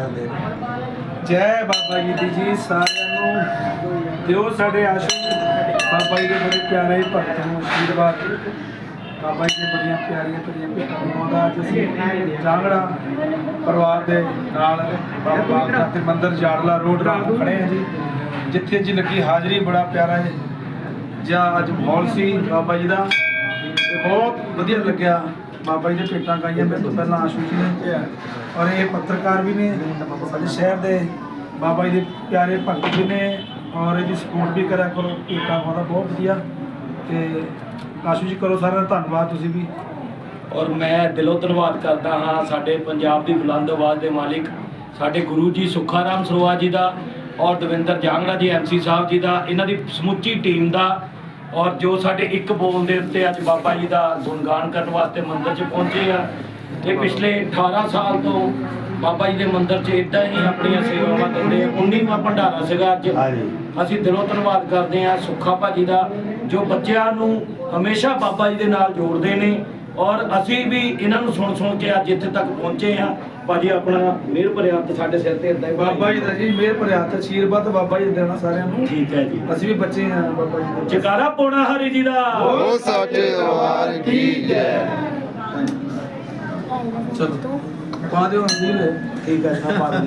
ਲੈਂਦੇ ਜੈ ਬਾਬਾ ਜੀ ਦੀ ਜੀ, ਸਾਰਿਆਂ ਨੂੰ ਦਿਓ ਸਾਡੇ ਆਸ਼ੂ ਬਾਬਾ ਜੀ ਦੇ ਬੜੇ ਪਿਆਰੇ ਭਗਤਾਂ ਨੂੰ ਆਸ਼ੀਰਵਾਦ। ਬਾਬਾ ਜੀ ਦੇ ਬੜੀਆਂ ਪਿਆਰੀਆਂ ਪਿਆਰੀਆਂ ਭੇਟਾਂ ਦਿਵਾਉਂਦਾ ਅੱਜ ਅਸੀਂ ਜਾਂਗੜਾ ਪਰਿਵਾਰ ਦੇ ਨਾਲ ਬਾਬਾ ਬਾਬਾ ਤੇ ਜਾੜਲਾ ਰੋਡ ਰਾਮ ਖੜੇ ਹਾਂ ਜੀ। ਜਿੱਥੇ ਜੀ ਲੱਗੀ ਹਾਜ਼ਰੀ, ਬੜਾ ਪਿਆਰਾ ਹੈ ਜਾਂ ਅੱਜ ਮਾਹੌਲ ਸੀ ਬਾਬਾ ਜੀ ਦਾ। ਬਹੁਤ ਵਧੀਆ ਲੱਗਿਆ। ਬਾਬਾ ਜੀ ਦੇ ਭੇਟਾਂ ਗਾਈਆਂ ਮੇਰੇ ਤੋਂ ਪਹਿਲਾਂ ਆਸ਼ੂ ਜੀ ਨੇ ਔਰ ਇਹ ਪੱਤਰਕਾਰ ਵੀ ਨੇ, ਸਾਡੇ ਸ਼ਹਿਰ ਦੇ ਬਾਬਾ ਜੀ ਦੇ ਪਿਆਰੇ ਭਗਤ ਜੀ ਨੇ, ਔਰ ਇਹਦੀ ਸਪੋਰਟ ਵੀ ਕਰਿਆ ਕਰੋ, ਭੇਟਾਂ ਗਾਉਂਦਾ ਬਹੁਤ ਵਧੀਆ। ਤੇ ਆਸ਼ੂ ਜੀ, ਕਰੋ ਸਾਰਿਆਂ ਦਾ ਧੰਨਵਾਦ ਤੁਸੀਂ ਵੀ। ਔਰ ਮੈਂ ਦਿਲੋਂ ਧੰਨਵਾਦ ਕਰਦਾ ਹਾਂ ਸਾਡੇ ਪੰਜਾਬ ਦੀ ਬੁਲੰਦ ਆਵਾਜ਼ ਦੇ ਮਾਲਿਕ, ਸਾਡੇ ਗੁਰੂ ਜੀ ਸੁਖਾਰਾਮ ਸਰੋਆ ਜੀ ਦਾ ਔਰ ਦਵਿੰਦਰ ਜਾਂਗੜਾ ਜੀ ਐਮਸੀ ਸਾਹਿਬ ਜੀ ਦਾ, ਇਹਨਾਂ ਦੀ ਸਮੁੱਚੀ ਟੀਮ ਦਾ ਔਰ ਜੋ ਸਾਡੇ ਇੱਕ ਬੋਲ ਦੇ ਉੱਤੇ ਅੱਜ ਬਾਬਾ ਜੀ ਦਾ ਗੁਣਗਾਨ ਕਰਨ ਵਾਸਤੇ ਮੰਦਿਰ 'ਚ ਪਹੁੰਚੇ ਆ ਇਹ ਪਿਛਲੇ 18 ਸਾਲ ਤੋਂ ਬਾਬਾ ਜੀ ਦੇ ਮੰਦਿਰ 'ਚ ਇਦਾਂ ਹੀ ਆਪਣੀਆਂ ਸੇਵਾਵਾਂ ਦਿੰਦੇ ਆ। 19ਵਾਂ ਭੰਡਾਰਾ ਸੀਗਾ ਅੱਜ। ਹਾਂਜੀ। ਅਸੀਂ ਦਿਲੋਂ ਧੰਨਵਾਦ ਕਰਦੇ ਹਾਂ ਸੁੱਖਾ ਭਾਜੀ ਦਾ ਜੋ ਬੱਚਿਆਂ ਨੂੰ ਹਮੇਸ਼ਾ ਬਾਬਾ ਜੀ ਦੇ ਨਾਲ ਜੋੜਦੇ ਨੇ। ਔਰ ਅਸੀਂ ਵੀ ਇਹਨਾਂ ਨੂੰ ਸੁਣ ਸੁਣ ਕੇ ਅੱਜ ਇੱਥੇ ਤੱਕ ਪਹੁੰਚੇ ਹਾਂ। ਭਾਜੀ ਆਪਣਾ ਮਿਹਰ ਭਰਿਆ ਹੱਥ ਸਾਡੇ ਸਿਰ ਤੇ ਹੀ ਬਾਬਾ ਜੀ ਦਾ ਜੀ ਮਿਹਰ ਭਰਿਆ ਹੱਥ ਆਸ਼ੀਰਵਾਦ ਬਾਬਾ ਜੀ ਦੇਣਾ ਸਾਰਿਆਂ ਨੂੰ। ਠੀਕ ਹੈ ਜੀ। ਅਸੀਂ ਵੀ ਬੱਚੇ ਹਾਂ ਬਾਬਾ ਜੀ ਦੇ। ਜਕਾਰਾ ਪੋਣਾ ਹਰੀ ਜੀ ਦਾ। ਉਹ ਸੱਚੇ ਦਰਬਾਰ ਕੀ ਜੈ। ਚਲੋ। ਪਾ ਦਿਓ ਅੰਦਰ ਠੀਕ ਹੈ ਆਪਾਂ ਪਾ ਹਾਂ।